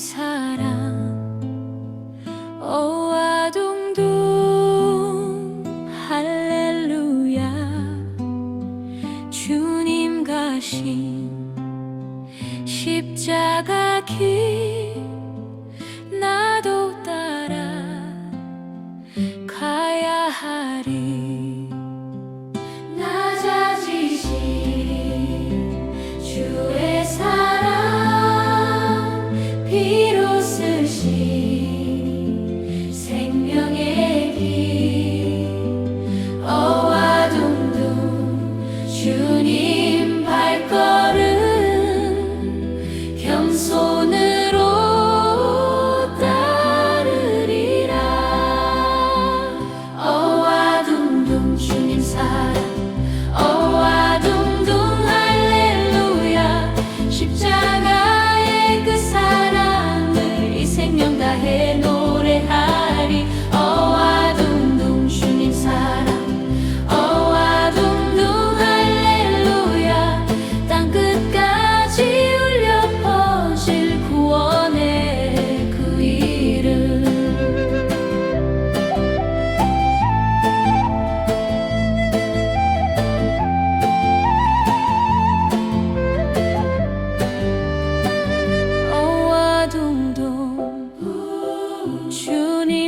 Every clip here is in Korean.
사랑. 오 아둥둥 할렐루야. 주님 가신 십자가 길 나도 따라 가야 하리. Juni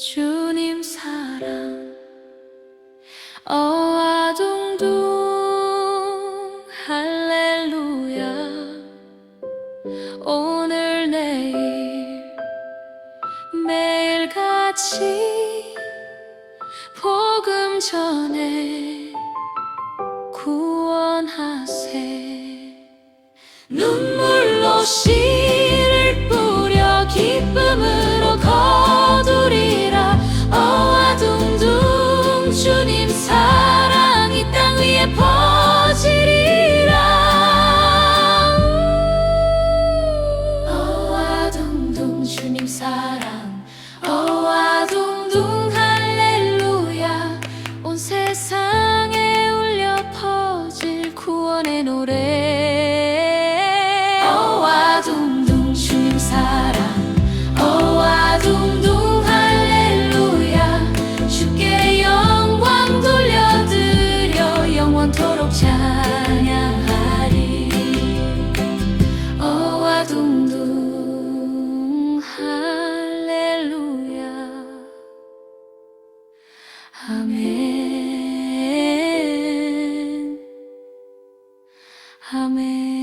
주님 사랑. 어아둥둥 할렐루야. 오늘 내일 매일같이 복음 전에 구원하세. 눈물로 씻 हमें